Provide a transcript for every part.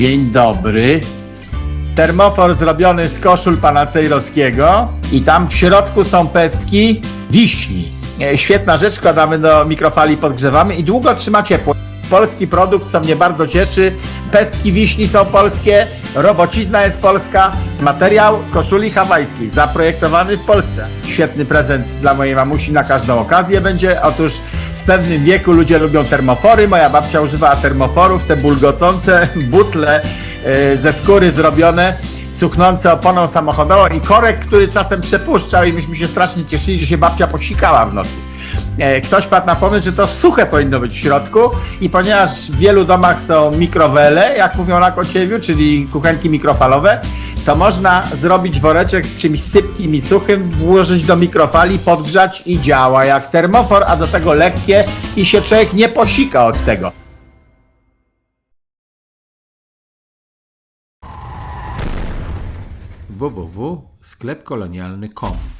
Dzień dobry. Termofor zrobiony z koszul pana Cejrowskiego i tam w środku są pestki wiśni. E, Świetna rzecz, kładamy do mikrofali, podgrzewamy i długo trzyma ciepło. Polski produkt, co mnie bardzo cieszy. Pestki wiśni są polskie, robocizna jest polska, materiał koszuli hawajskiej, zaprojektowany w Polsce. Świetny prezent dla mojej mamusi na każdą okazję będzie. Otóż w pewnym wieku ludzie lubią termofory. Moja babcia używała termoforów, te bulgocące butle e, ze skóry zrobione, cuchnące oponą samochodową i korek, który czasem przepuszczał i myśmy się strasznie cieszyli, że się babcia posikała w nocy. E, Ktoś padł na pomysł, że to suche powinno być w środku i ponieważ w wielu domach są mikrowele, jak mówią na Kociewiu, czyli kuchenki mikrofalowe, to można zrobić woreczek z czymś sypkim i suchym, włożyć do mikrofali, podgrzać i działa jak termofor, a do tego lekkie i się człowiek nie posika od tego. www.sklepkolonialny.com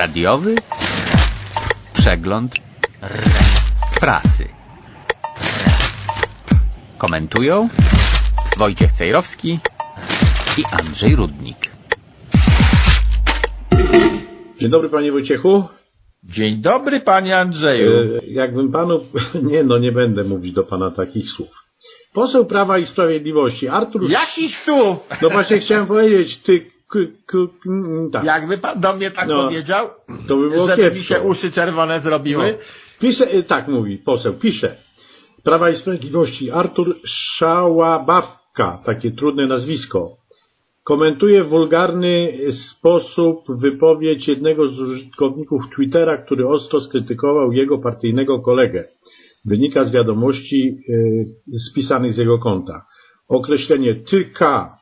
Radiowy przegląd prasy. Komentują Wojciech Cejrowski i Andrzej Rudnik. Dzień dobry panie Wojciechu. Dzień dobry, panie Andrzeju. E, Jakbym panu, nie no nie będę mówić do pana takich słów. Poseł Prawa i Sprawiedliwości, Artur... Jakich słów? No właśnie chciałem powiedzieć, ty... Mm, tak, Jakby pan do mnie tak No, powiedział, to by było żeby mi się uszy czerwone zrobiły. No. Pisze, e, tak mówi poseł, pisze. Prawa i Sprawiedliwości, Artur Szałabawka, takie trudne nazwisko, komentuje w wulgarny sposób wypowiedź jednego z użytkowników Twittera, który ostro skrytykował jego partyjnego kolegę. Wynika z wiadomości y, spisanych z jego konta. Określenie tyka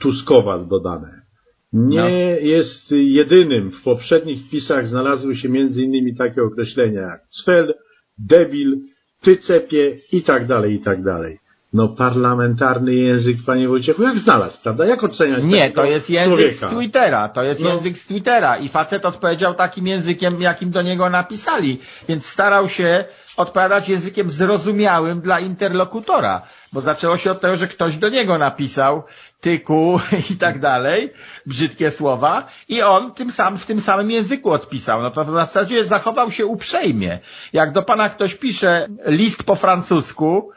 Tuskowa dodane. Nie No. jest jedynym. W poprzednich wpisach znalazły się m.in. takie określenia jak cfel, debil, tycepie i tak dalej, i tak dalej. No parlamentarny język, panie Wojciechu, jak znalazł, prawda? Jak oceniać Nie, to jest język człowieka? z Twittera, to jest No. język z Twittera i facet odpowiedział takim językiem, jakim do niego napisali, więc starał się odpowiadać językiem zrozumiałym dla interlokutora, bo zaczęło się od tego, że ktoś do niego napisał tyku i tak dalej, brzydkie słowa i on tym sam, w tym samym języku odpisał. No to w zasadzie zachował się uprzejmie. Jak do pana ktoś pisze list po francusku,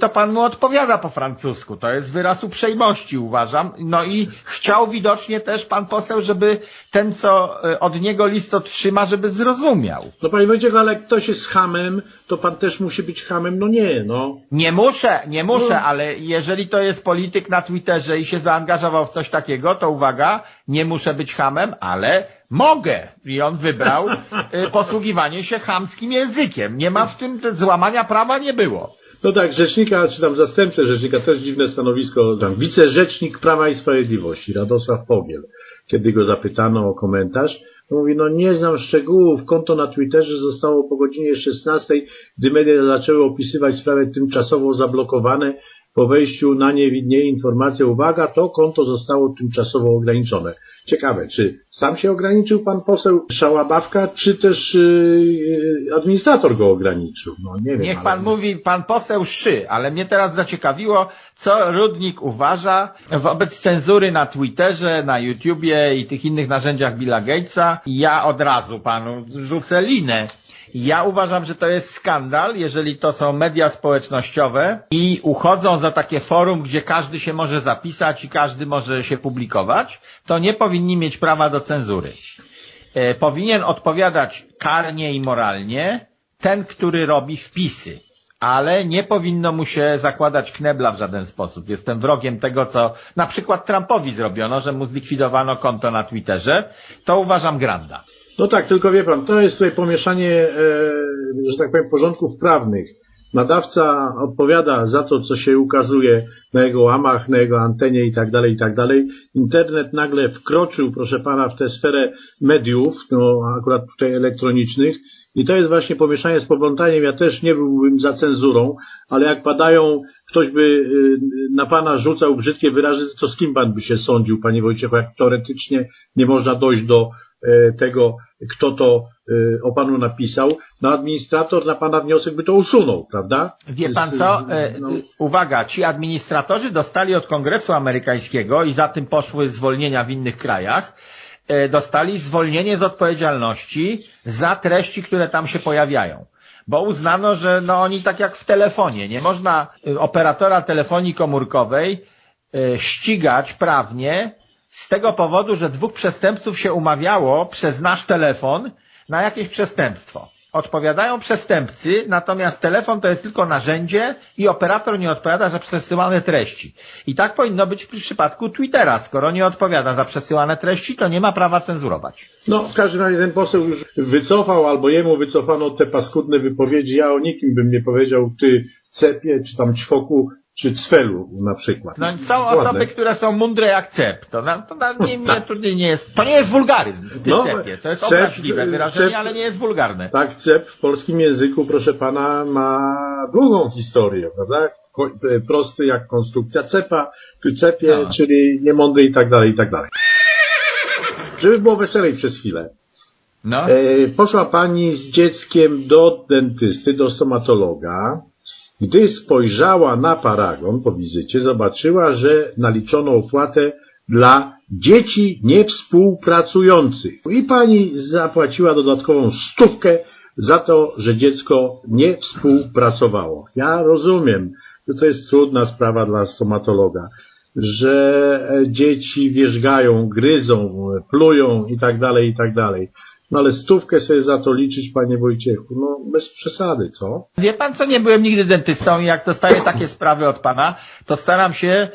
to pan mu odpowiada po francusku. To jest wyraz uprzejmości, uważam. No i chciał widocznie też pan poseł, żeby ten, co y, od niego list otrzyma, żeby zrozumiał. No panie Wojciechu, ale jak ktoś jest hamem, to pan też musi być hamem? No nie, no. Nie muszę, nie muszę, No. ale jeżeli to jest polityk na Twitterze i się zaangażował w coś takiego, to uwaga, nie muszę być hamem, ale mogę. I on wybrał y, posługiwanie się chamskim językiem. Nie ma w tym złamania prawa nie było. No tak, rzecznika, czy tam zastępcę rzecznika, też dziwne stanowisko, tam wicerzecznik Prawa i Sprawiedliwości, Radosław Pogiel, kiedy go zapytano o komentarz, to mówi, no nie znam szczegółów, konto na Twitterze zostało po godzinie 16, gdy media zaczęły opisywać sprawę tymczasowo zablokowane, po wejściu na nie widnieje informacja, uwaga, to konto zostało tymczasowo ograniczone. Ciekawe, czy sam się ograniczył pan poseł Szałabawka, czy też yy, administrator go ograniczył? No nie wiem. Niech ale- pan mówi, pan poseł Szy, ale mnie teraz zaciekawiło, co Rudnik uważa wobec cenzury na Twitterze, na YouTubie i tych innych narzędziach Billa Gatesa. Ja od razu panu rzucę linę. Ja uważam, że to jest skandal, jeżeli to są media społecznościowe i uchodzą za takie forum, gdzie każdy się może zapisać i każdy może się publikować, to nie powinni mieć prawa do cenzury e, powinien odpowiadać karnie i moralnie ten, który robi wpisy. Ale nie powinno mu się zakładać knebla w żaden sposób. Jestem wrogiem tego, co na przykład Trumpowi zrobiono, że mu zlikwidowano konto na Twitterze. To uważam granda. No tak, tylko wie pan, to jest tutaj pomieszanie, e, że tak powiem, porządków prawnych. Nadawca odpowiada za to, co się ukazuje na jego łamach, na jego antenie i tak dalej, i tak dalej. Internet nagle wkroczył, proszę pana, w tę sferę mediów, no akurat tutaj elektronicznych I to jest właśnie pomieszanie z poplątaniem. Ja też nie byłbym za cenzurą, ale jak padają, ktoś by y, na pana rzucał brzydkie wyrazy, to z kim pan by się sądził, panie Wojciechu, jak teoretycznie nie można dojść do tego, kto to e, o panu napisał. No administrator na pana wniosek by to usunął, prawda? Wie pan Z- co? E, no. Uwaga, ci administratorzy dostali od Kongresu Amerykańskiego i za tym poszły zwolnienia w innych krajach, e, dostali zwolnienie z odpowiedzialności za treści, które tam się pojawiają. Bo uznano, że no oni tak jak w telefonie, nie można operatora telefonii komórkowej e, ścigać prawnie z tego powodu, że dwóch przestępców się umawiało przez nasz telefon na jakieś przestępstwo. Odpowiadają przestępcy, natomiast telefon to jest tylko narzędzie i operator nie odpowiada za przesyłane treści. I tak powinno być w przypadku Twittera. Skoro nie odpowiada za przesyłane treści, to nie ma prawa cenzurować. No, w każdym razie ten poseł już wycofał, albo jemu wycofano te paskudne wypowiedzi. Ja o nikim bym nie powiedział, ty cepie, czy tam ćwoku, czy cwelu na przykład. No, są Ładne. osoby, które są mądre jak cep. To, na, to na, nie, nie, to nie jest, to nie jest wulgaryzm, ty No, cepie. To jest cep, obraźliwe wyrażenie, cep- ale nie jest wulgarne. Tak, cep w polskim języku, proszę pana, ma długą historię, prawda? E, Prosty jak konstrukcja cepa, ty cepie, No. czyli niemądry i tak dalej, i tak dalej. Żeby było weselej przez chwilę. No. E, poszła pani z dzieckiem do dentysty, do stomatologa. Gdy spojrzała na paragon po wizycie, zobaczyła, że naliczono opłatę dla dzieci niewspółpracujących. I pani zapłaciła dodatkową stówkę za to, że dziecko nie współpracowało. Ja rozumiem, że to jest trudna sprawa dla stomatologa, że dzieci wierzgają, gryzą, plują i tak dalej, i tak dalej. No ale stówkę sobie za to liczyć, panie Wojciechu, no bez przesady, co? Wie pan co, nie byłem nigdy dentystą i jak dostaję takie sprawy od pana, to staram się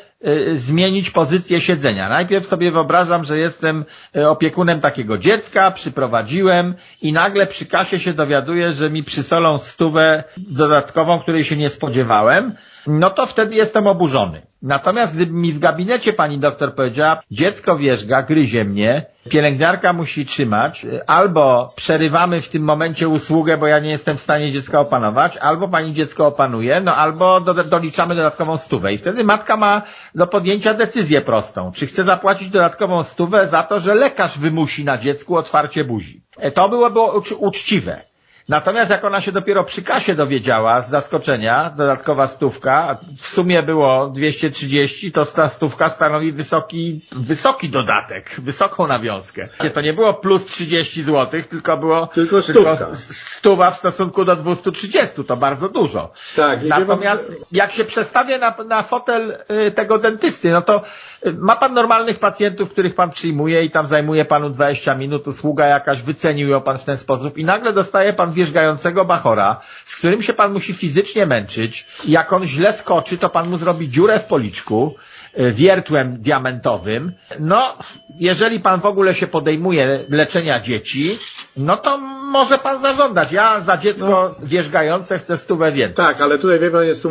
zmienić pozycję siedzenia. Najpierw sobie wyobrażam, że jestem y, opiekunem takiego dziecka, przyprowadziłem i nagle przy kasie się dowiaduję, że mi przysolą stówę dodatkową, której się nie spodziewałem, no to wtedy jestem oburzony. Natomiast gdyby mi w gabinecie pani doktor powiedziała, dziecko wierzga, gryzie mnie, pielęgniarka musi trzymać, y, albo przerywamy w tym momencie usługę, bo ja nie jestem w stanie dziecka opanować, albo pani dziecko opanuje, no albo do, doliczamy dodatkową stówę. I wtedy matka ma do podjęcia decyzję prostą. Czy chce zapłacić dodatkową stówę za to, że lekarz wymusi na dziecku otwarcie buzi. E, To byłoby ucz- uczciwe. Natomiast jak ona się dopiero przy kasie dowiedziała z zaskoczenia, dodatkowa stówka, w sumie było 230, to ta stówka stanowi wysoki, wysoki dodatek, wysoką nawiązkę. To nie było plus 30 zł, tylko było Tylko stówka. s- stuwa w stosunku do 230, to bardzo dużo. Tak, Natomiast pan- jak się przestawię na, na fotel y, tego dentysty, no to y, ma pan normalnych pacjentów, których pan przyjmuje i tam zajmuje panu 20 minut, usługa jakaś, wycenił ją pan w ten sposób i nagle dostaje pan wierzgającego bachora, z którym się pan musi fizycznie męczyć. Jak on źle skoczy, to pan mu zrobi dziurę w policzku, y, wiertłem diamentowym. No, jeżeli pan w ogóle się podejmuje leczenia dzieci, no to może pan zażądać. Ja za dziecko wierzgające chcę stówę więcej. Tak, ale tutaj wie pan, jest e,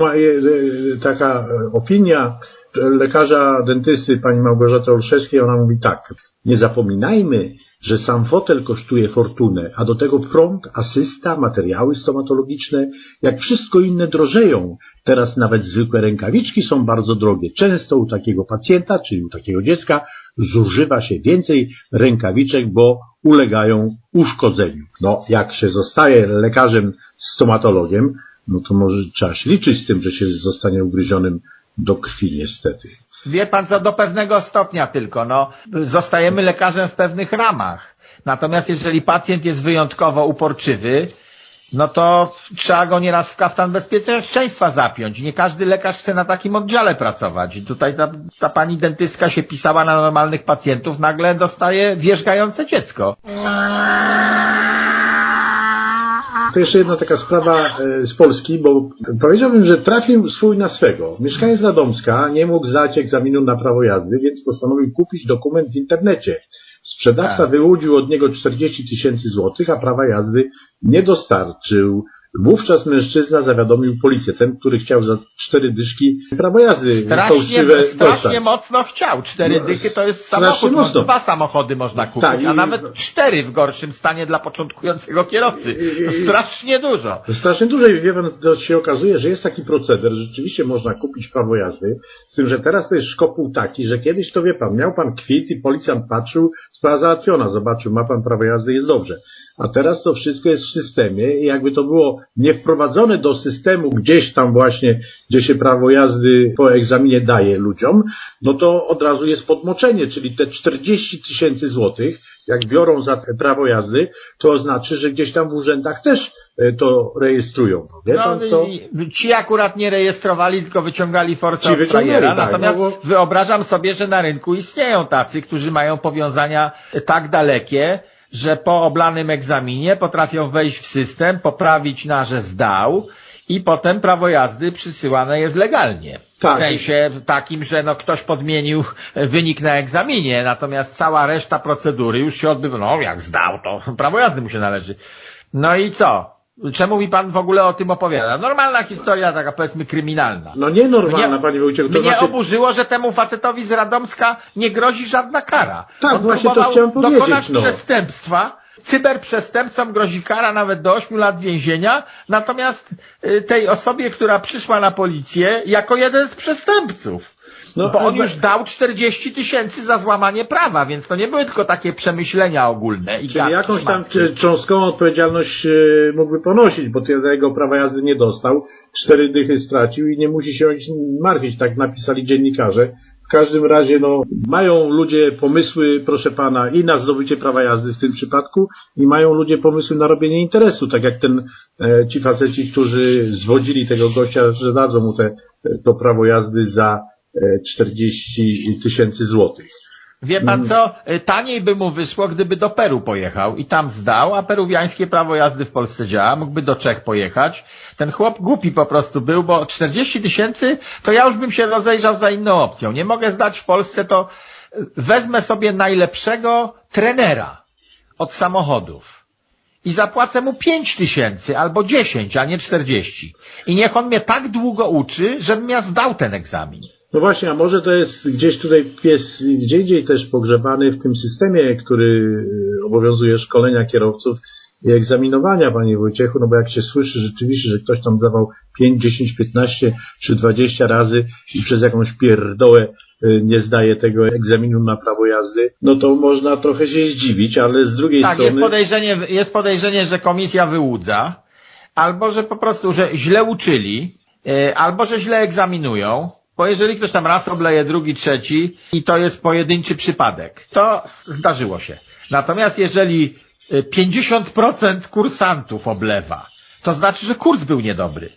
taka e, opinia e, lekarza dentysty pani Małgorzaty Olszewskiej, ona mówi tak. Nie zapominajmy, że sam fotel kosztuje fortunę, a do tego prąd, asysta, materiały stomatologiczne, jak wszystko inne drożeją. Teraz nawet zwykłe rękawiczki są bardzo drogie. Często u takiego pacjenta, czyli u takiego dziecka, zużywa się więcej rękawiczek, bo ulegają uszkodzeniu. No, jak się zostaje lekarzem stomatologiem, no to może trzeba się liczyć z tym, że się zostanie ugryzionym do krwi niestety. Wie pan co, do pewnego stopnia tylko, no, zostajemy lekarzem w pewnych ramach. Natomiast jeżeli pacjent jest wyjątkowo uporczywy, no to trzeba go nieraz w kaftan bezpieczeństwa zapiąć. Nie każdy lekarz chce na takim oddziale pracować. I tutaj ta, ta pani dentystka się pisała na normalnych pacjentów, nagle dostaje wierzgające dziecko. To jeszcze jedna taka sprawa e, z Polski, bo powiedziałbym, że trafił swój na swego. Mieszkaniec Radomska nie mógł zdać egzaminu na prawo jazdy, więc postanowił kupić dokument w internecie. Sprzedawca Tak. wyłudził od niego 40 tysięcy złotych, a prawa jazdy nie dostarczył. Wówczas mężczyzna zawiadomił policję, ten, który chciał za cztery dyszki prawo jazdy Strasznie, fałszywe strasznie dostać. mocno chciał. Cztery No, dychy to jest strasznie samochód. No, mocno. dwa samochody można kupić, Tak, i- a nawet cztery w gorszym stanie dla początkującego kierowcy. To strasznie dużo. Strasznie dużo i wie pan, to się okazuje, że jest taki proceder, że rzeczywiście można kupić prawo jazdy, z tym, że teraz to jest szkopuł taki, że kiedyś to wie pan, miał pan kwit i policjant patrzył, sprawa załatwiona, zobaczył, ma pan prawo jazdy, jest dobrze. A teraz to wszystko jest w systemie i jakby to było nie wprowadzone do systemu gdzieś tam właśnie, gdzie się prawo jazdy po egzaminie daje ludziom, no to od razu jest podmoczenie, czyli te 40 tysięcy złotych, jak biorą za te prawo jazdy, to znaczy, że gdzieś tam w urzędach też e, to rejestrują. Wie No, pan co? ci akurat nie rejestrowali, tylko wyciągali forsę od frajera. tak, Natomiast no bo- wyobrażam sobie, że na rynku istnieją tacy, którzy mają powiązania tak dalekie, że po oblanym egzaminie potrafią wejść w system, poprawić na, że zdał i potem prawo jazdy przysyłane jest legalnie. Tak. W sensie takim, że no ktoś podmienił wynik na egzaminie, natomiast cała reszta procedury już się odbywa. No jak zdał, to prawo jazdy mu się należy. No i co? Czemu mi pan w ogóle o tym opowiada? Normalna historia, taka powiedzmy kryminalna. No nienormalna, Mnie- panie Wojciechu, to Mnie znaczy... oburzyło, że temu facetowi z Radomska nie grozi żadna kara. Tak, On właśnie to chciałem powiedzieć, dokonać no. przestępstwa. Cyberprzestępcom grozi kara nawet do 8 lat więzienia, natomiast y, tej osobie, która przyszła na policję, jako jeden z przestępców. No, bo on już dał 40 tysięcy za złamanie prawa, więc to nie były tylko takie przemyślenia ogólne. I Czyli jakąś tam szmatki. cząstkową odpowiedzialność e, mógłby ponosić, bo tego prawa jazdy nie dostał, cztery dychy stracił i nie musi się martwić, tak napisali dziennikarze. W każdym razie, no, mają ludzie pomysły, proszę pana, i na zdobycie prawa jazdy w tym przypadku, i mają ludzie pomysły na robienie interesu, tak jak ten, e, ci faceci, którzy zwodzili tego gościa, że dadzą mu te, to prawo jazdy za 40 tysięcy złotych. Wie pan co? Y, Taniej by mu wyszło, gdyby do Peru pojechał i tam zdał, a peruwiańskie prawo jazdy w Polsce działa, mógłby do Czech pojechać. Ten chłop głupi po prostu był, bo 40 tysięcy to ja już bym się rozejrzał za inną opcją. Nie mogę zdać w Polsce, to wezmę sobie najlepszego trenera od samochodów i zapłacę mu 5 tysięcy albo 10, a nie 40. I niech on mnie tak długo uczy, żebym ja zdał ten egzamin. No właśnie, a może to jest gdzieś tutaj pies, gdzie indziej też pogrzebany w tym systemie, który y, obowiązuje szkolenia kierowców i egzaminowania, panie Wojciechu, no bo jak się słyszy rzeczywiście, że ktoś tam zdawał 5, 10, 15 czy 20 razy i przez jakąś pierdołę y, nie zdaje tego egzaminu na prawo jazdy, no to można trochę się zdziwić, ale z drugiej Tak, strony... jest podejrzenie, jest podejrzenie, że komisja wyłudza, albo że po prostu, że źle uczyli, e, albo że źle egzaminują, bo jeżeli ktoś tam raz obleje, drugi, trzeci i to jest pojedynczy przypadek, to zdarzyło się. Natomiast jeżeli e, 50% kursantów oblewa, to znaczy, że kurs był niedobry.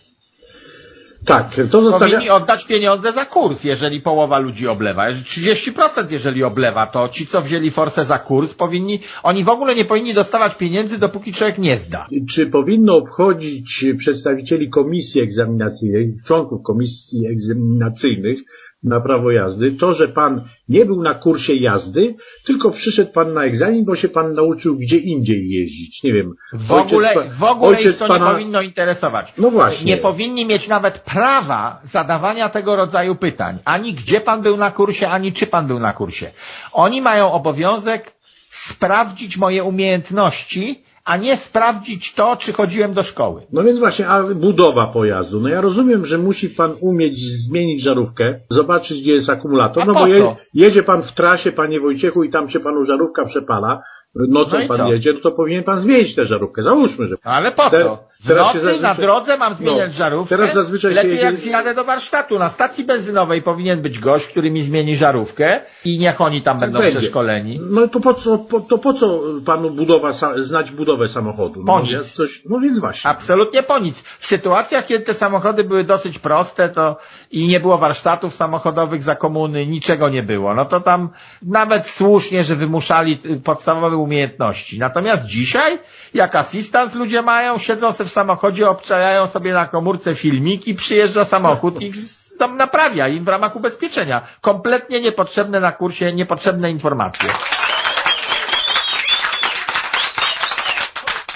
Tak, to zostawia... Powinni oddać pieniądze za kurs, jeżeli połowa ludzi oblewa. Jeżeli 30% jeżeli oblewa, to ci, co wzięli forsę za kurs, powinni, oni w ogóle nie powinni dostawać pieniędzy, dopóki człowiek nie zda. czy powinno obchodzić przedstawicieli komisji egzaminacyjnej, członków komisji egzaminacyjnych na prawo jazdy, to, że pan nie był na kursie jazdy, tylko przyszedł pan na egzamin, bo się pan nauczył gdzie indziej jeździć. Nie wiem. W ogóle, w ogóle ich to pana- nie powinno interesować. No właśnie. Nie powinni mieć nawet prawa zadawania tego rodzaju pytań. Ani gdzie pan był na kursie, ani czy pan był na kursie. Oni mają obowiązek sprawdzić moje umiejętności, a nie sprawdzić to, czy chodziłem do szkoły. No więc właśnie, a budowa pojazdu. No ja rozumiem, że musi pan umieć zmienić żarówkę, zobaczyć gdzie jest akumulator, A no bo je, jedzie pan w trasie, panie Wojciechu, i tam się panu żarówka przepala, nocą No pan co? jedzie, no to powinien pan zmienić tę żarówkę. Załóżmy, że Ale po Te- co? W teraz się nocy zazwyczaj- na drodze mam zmieniać No, żarówkę? teraz zazwyczaj się Lepiej jedzie- jak zjadę do warsztatu. Na stacji benzynowej powinien być gość, który mi zmieni żarówkę i niech oni tam będą będzie. przeszkoleni. No to po co, po, to po co panu budowa, znać budowę samochodu? Po no, nic. Coś, no więc właśnie. Absolutnie po nic. W sytuacjach, kiedy te samochody były dosyć proste to i nie było warsztatów samochodowych za komuny, niczego nie było, no to tam nawet słusznie, że wymuszali podstawowe umiejętności. Natomiast dzisiaj, jak asystans ludzie mają, siedzą sobie w samochodzie, obczajają sobie na komórce filmiki, przyjeżdża samochód i tam naprawia im w ramach ubezpieczenia. Kompletnie niepotrzebne na kursie, niepotrzebne informacje.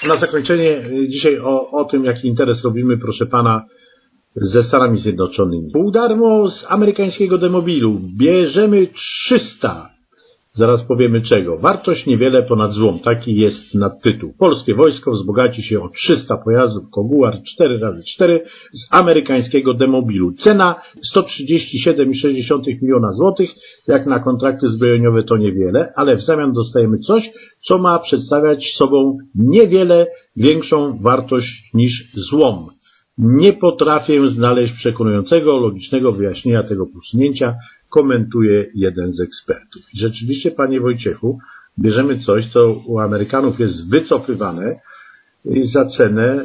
Na zakończenie y, dzisiaj o, o tym, jaki interes robimy, proszę pana, ze Stanami Zjednoczonymi. Pół darmo z amerykańskiego demobilu. Bierzemy 300. Zaraz powiemy czego. Wartość niewiele ponad złom. Taki jest nadtytuł. Polskie wojsko wzbogaci się o 300 pojazdów Koguar 4x4 z amerykańskiego demobilu. Cena 137,6 miliona złotych. Jak na kontrakty zbrojeniowe to niewiele, ale w zamian dostajemy coś, co ma przedstawiać sobą niewiele większą wartość niż złom. Nie potrafię znaleźć przekonującego, logicznego wyjaśnienia tego posunięcia, komentuje jeden z ekspertów. Rzeczywiście, panie Wojciechu, bierzemy coś, co u Amerykanów jest wycofywane i za cenę e,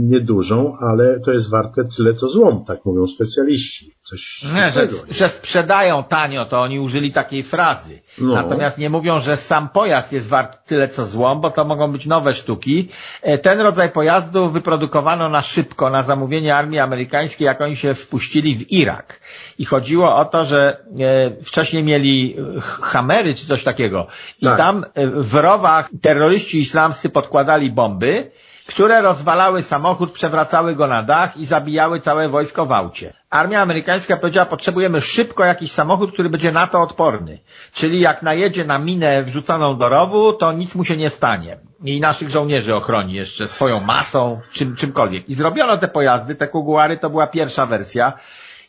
niedużą, ale to jest warte tyle, co złom, tak mówią specjaliści. Coś Nie, że, że sprzedają tanio, to oni użyli takiej frazy. No. Natomiast nie mówią, że sam pojazd jest wart tyle co złom, bo to mogą być nowe sztuki. E, Ten rodzaj pojazdu wyprodukowano na szybko, na zamówienie armii amerykańskiej, jak oni się wpuścili w Irak. I chodziło o to, że e, wcześniej mieli hamery czy coś takiego. I Tak. tam w rowach terroryści islamscy podkładali bomby, które rozwalały samochód, przewracały go na dach i zabijały całe wojsko w aucie. Armia amerykańska powiedziała, potrzebujemy szybko jakiś samochód, który będzie na to odporny. Czyli jak najedzie na minę wrzuconą do rowu, to nic mu się nie stanie. I naszych żołnierzy ochroni jeszcze swoją masą, czym, czymkolwiek. I zrobiono te pojazdy, te kuguary, to była pierwsza wersja.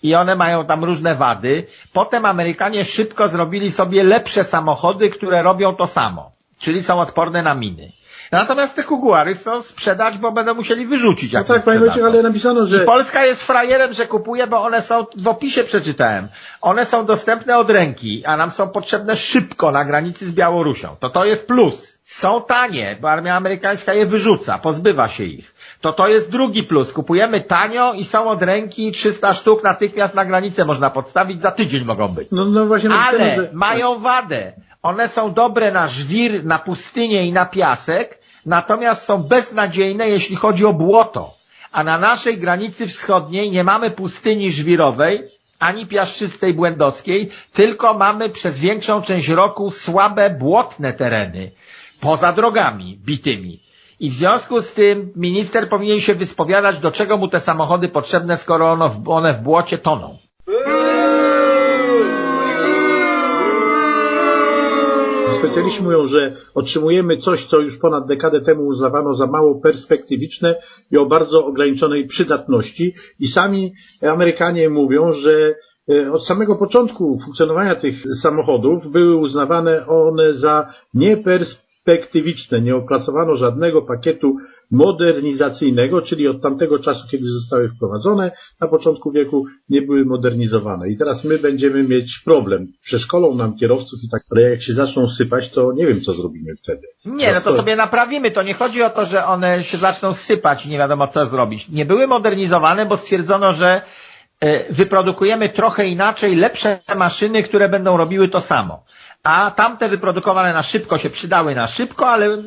I one mają tam różne wady. Potem Amerykanie szybko zrobili sobie lepsze samochody, które robią to samo. Czyli są odporne na miny. Natomiast te kuguary chcą sprzedać, bo będą musieli wyrzucić. No Jak tak, nie panie. Wojciech, ale napisano, że... I Polska jest frajerem, że kupuje, bo one są, w opisie przeczytałem, one są dostępne od ręki, a nam są potrzebne szybko na granicy z Białorusią. To to jest plus. Są tanie, bo armia amerykańska je wyrzuca, pozbywa się ich. To to jest drugi plus. Kupujemy tanio i są od ręki 300 sztuk natychmiast na granicę można podstawić, za tydzień mogą być. No, no właśnie napisano, Ale mają wadę. One są dobre na żwir, na pustynię i na piasek, natomiast są beznadziejne, jeśli chodzi o błoto. A na naszej granicy wschodniej nie mamy pustyni żwirowej, ani piaszczystej błędowskiej, tylko mamy przez większą część roku słabe błotne tereny, poza drogami bitymi. I w związku z tym minister powinien się wyspowiadać, do czego mu te samochody potrzebne, skoro ono w, one w błocie toną. Specjaliści mówią, że otrzymujemy coś, co już ponad dekadę temu uznawano za mało perspektywiczne i o bardzo ograniczonej przydatności. I sami Amerykanie mówią, że e, od samego początku funkcjonowania tych samochodów były uznawane one za nieperspektywiczne. Nie opracowano żadnego pakietu modernizacyjnego, czyli od tamtego czasu, kiedy zostały wprowadzone, na początku wieku nie były modernizowane. I teraz my będziemy mieć problem. Przeszkolą nam kierowców i tak, ale jak się zaczną sypać, to nie wiem, co zrobimy wtedy. Nie, no to sobie naprawimy. To nie chodzi o to, że one się zaczną sypać i nie wiadomo co zrobić. Nie były modernizowane, bo stwierdzono, że e, wyprodukujemy trochę inaczej lepsze maszyny, które będą robiły to samo. A tamte wyprodukowane na szybko się przydały na szybko, ale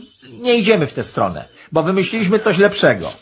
nie idziemy w tę stronę, bo wymyśliliśmy coś lepszego.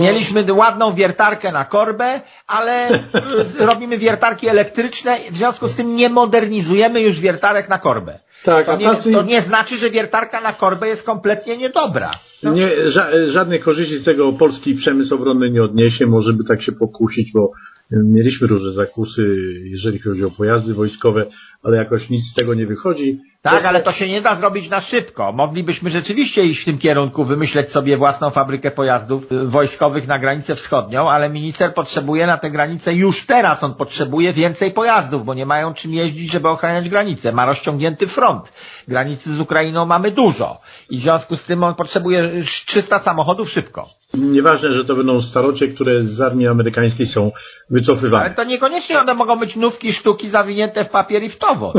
Mieliśmy ładną wiertarkę na korbę, ale robimy wiertarki elektryczne, w związku z tym nie modernizujemy już wiertarek na korbę. Tak, To a nie, tacy to nie znaczy, że wiertarka na korbę jest kompletnie niedobra. No, nie, ża żadnej korzyści z tego polski przemysł obronny nie odniesie, może by tak się pokusić, bo mieliśmy różne zakusy, jeżeli chodzi o pojazdy wojskowe, ale jakoś nic z tego nie wychodzi. tak, ale to się nie da zrobić na szybko. Moglibyśmy rzeczywiście iść w tym kierunku, wymyśleć sobie własną fabrykę pojazdów y, wojskowych na granicę wschodnią, ale minister potrzebuje na tę granicę już teraz, on potrzebuje więcej pojazdów, bo nie mają czym jeździć, żeby ochraniać granicę. Ma rozciągnięty front. Granicy z Ukrainą mamy dużo. I w związku z tym on potrzebuje 300 samochodów szybko. Nieważne, że to będą starocie, które z armii amerykańskiej są Ale wycofywane. to niekoniecznie one mogą być nówki, sztuki zawinięte w papier i w towód.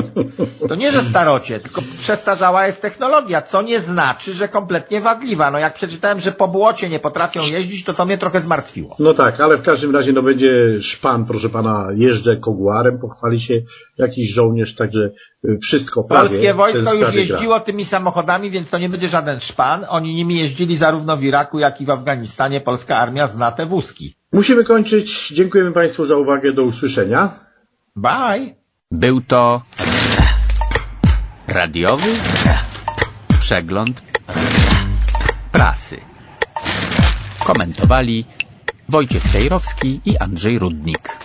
To nie, że starocie, tylko przestarzała jest technologia, co nie znaczy, że kompletnie wadliwa. No jak przeczytałem, że po błocie nie potrafią jeździć, to to mnie trochę zmartwiło. No tak, ale w każdym razie no będzie szpan, proszę pana, jeżdżę koguarem, pochwali się jakiś żołnierz, także wszystko prawie. Polskie wojsko już prawie gra. jeździło tymi samochodami, więc to nie będzie żaden szpan. Oni nimi jeździli zarówno w Iraku, jak i w Afganistanie. Polska armia zna te wózki. Musimy kończyć. Dziękujemy Państwu za uwagę. Do usłyszenia. Bye! Był to radiowy przegląd prasy. Komentowali Wojciech Cejrowski i Andrzej Rudnik.